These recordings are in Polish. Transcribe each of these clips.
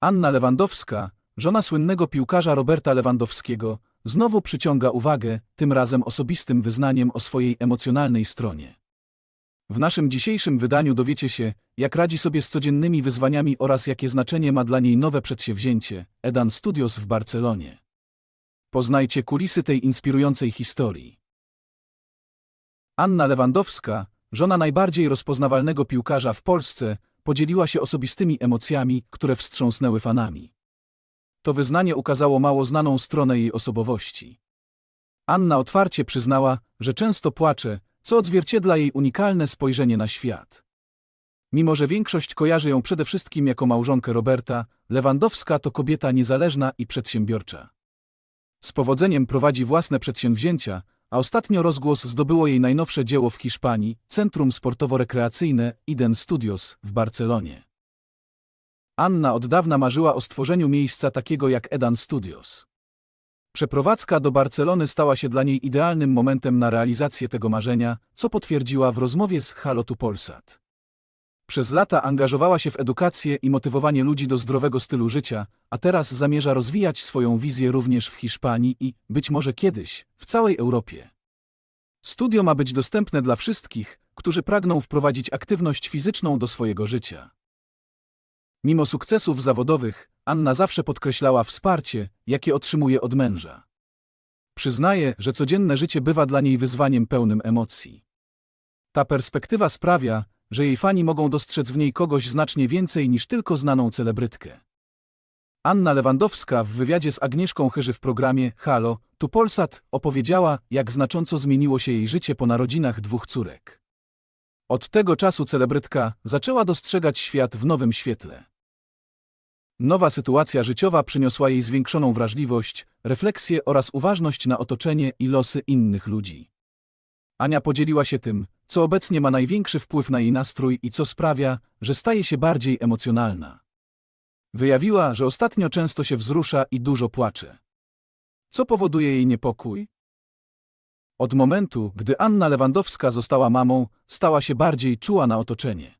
Anna Lewandowska, żona słynnego piłkarza Roberta Lewandowskiego, znowu przyciąga uwagę, tym razem osobistym wyznaniem o swojej emocjonalnej stronie. W naszym dzisiejszym wydaniu dowiecie się, jak radzi sobie z codziennymi wyzwaniami oraz jakie znaczenie ma dla niej nowe przedsięwzięcie Edan Studios w Barcelonie. Poznajcie kulisy tej inspirującej historii. Anna Lewandowska, żona najbardziej rozpoznawalnego piłkarza w Polsce, podzieliła się osobistymi emocjami, które wstrząsnęły fanami. To wyznanie ukazało mało znaną stronę jej osobowości. Anna otwarcie przyznała, że często płacze, co odzwierciedla jej unikalne spojrzenie na świat. Mimo, że większość kojarzy ją przede wszystkim jako małżonkę Roberta, Lewandowska to kobieta niezależna i przedsiębiorcza. Z powodzeniem prowadzi własne przedsięwzięcia, a ostatnio rozgłos zdobyło jej najnowsze dzieło w Hiszpanii, Centrum Sportowo-Rekreacyjne Eden Studios w Barcelonie. Anna od dawna marzyła o stworzeniu miejsca takiego jak Edan Studios. Przeprowadzka do Barcelony stała się dla niej idealnym momentem na realizację tego marzenia, co potwierdziła w rozmowie z Halotu Polsat. Przez lata angażowała się w edukację i motywowanie ludzi do zdrowego stylu życia, a teraz zamierza rozwijać swoją wizję również w Hiszpanii i, być może kiedyś, w całej Europie. Studio ma być dostępne dla wszystkich, którzy pragną wprowadzić aktywność fizyczną do swojego życia. Mimo sukcesów zawodowych, Anna zawsze podkreślała wsparcie, jakie otrzymuje od męża. Przyznaje, że codzienne życie bywa dla niej wyzwaniem pełnym emocji. Ta perspektywa sprawia, że jej fani mogą dostrzec w niej kogoś znacznie więcej niż tylko znaną celebrytkę. Anna Lewandowska w wywiadzie z Agnieszką Chyży w programie Halo, tu Polsat opowiedziała, jak znacząco zmieniło się jej życie po narodzinach dwóch córek. Od tego czasu celebrytka zaczęła dostrzegać świat w nowym świetle. Nowa sytuacja życiowa przyniosła jej zwiększoną wrażliwość, refleksję oraz uważność na otoczenie i losy innych ludzi. Ania podzieliła się tym, co obecnie ma największy wpływ na jej nastrój i co sprawia, że staje się bardziej emocjonalna. Wyjawiła, że ostatnio często się wzrusza i dużo płacze. Co powoduje jej niepokój? Od momentu, gdy Anna Lewandowska została mamą, stała się bardziej czuła na otoczenie.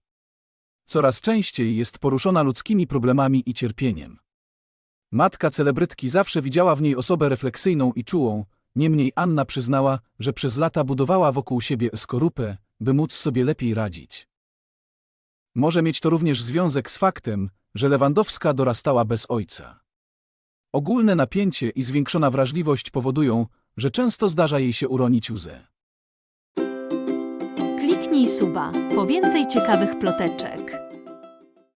Coraz częściej jest poruszona ludzkimi problemami i cierpieniem. Matka celebrytki zawsze widziała w niej osobę refleksyjną i czułą, niemniej Anna przyznała, że przez lata budowała wokół siebie skorupę, by móc sobie lepiej radzić. Może mieć to również związek z faktem, że Lewandowska dorastała bez ojca. Ogólne napięcie i zwiększona wrażliwość powodują, że często zdarza jej się uronić łzę. Kliknij suba po więcej ciekawych ploteczek.